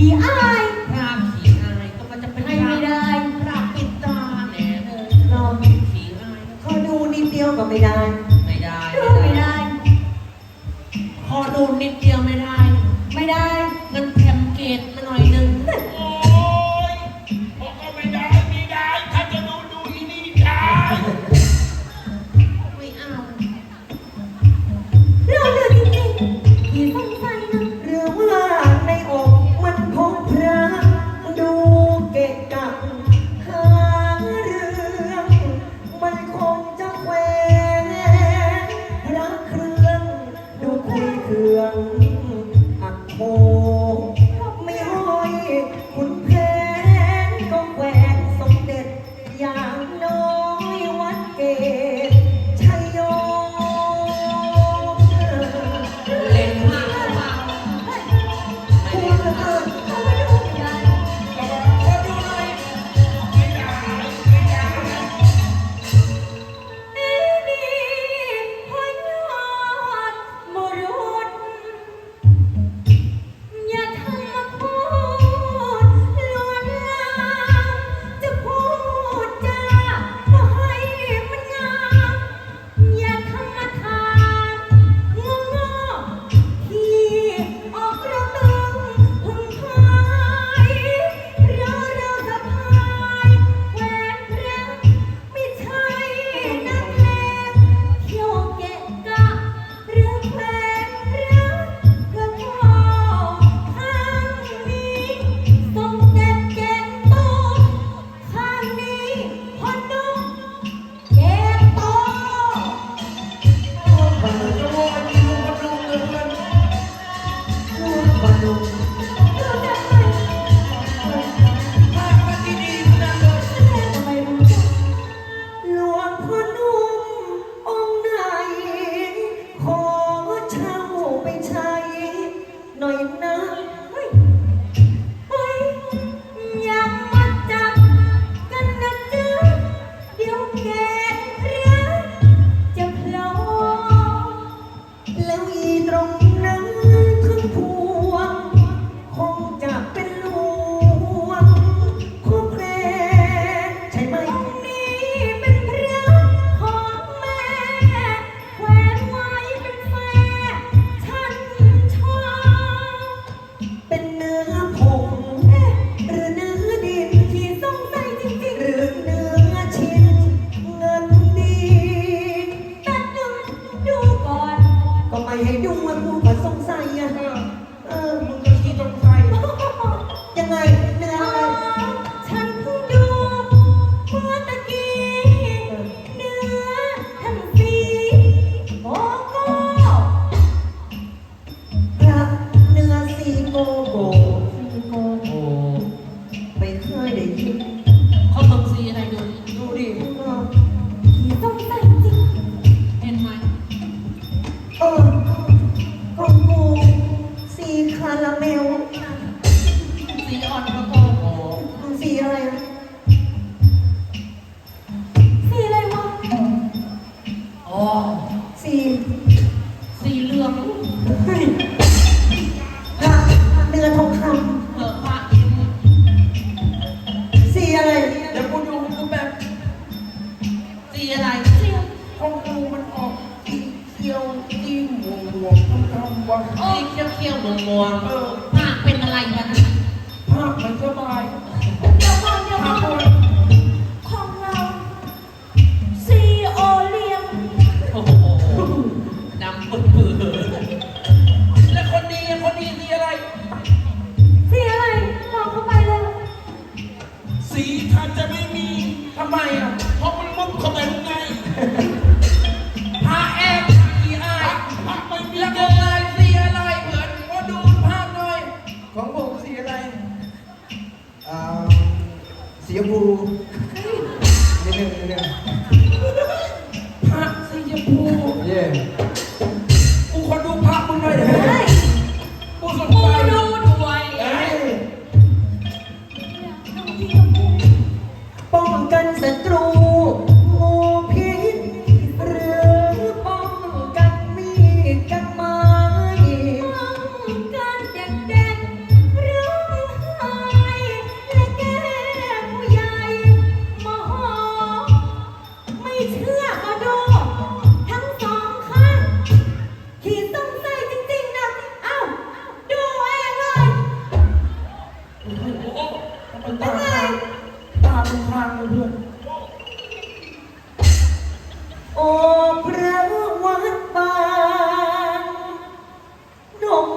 ผีอายพระผีอายก็มันจะเป็นให้ไม่ได้ปราบปิดตาแหน่เออนอนสีอายขอดูนิดเดียวก็ไม่ได้ ไม่ได้ไม่ได้ ขอดูนิดเดียวไม่ได้ ไม่ได้ ยุงมันกูขสงสัยอะเออม กูคนดูภาพมึงหน่อยได้ไหมกูสนใจดูด้วยป้องกันศัตรู ตาค้างตาเป็นค้างยเพื่อนโอ้พระวัดบางนม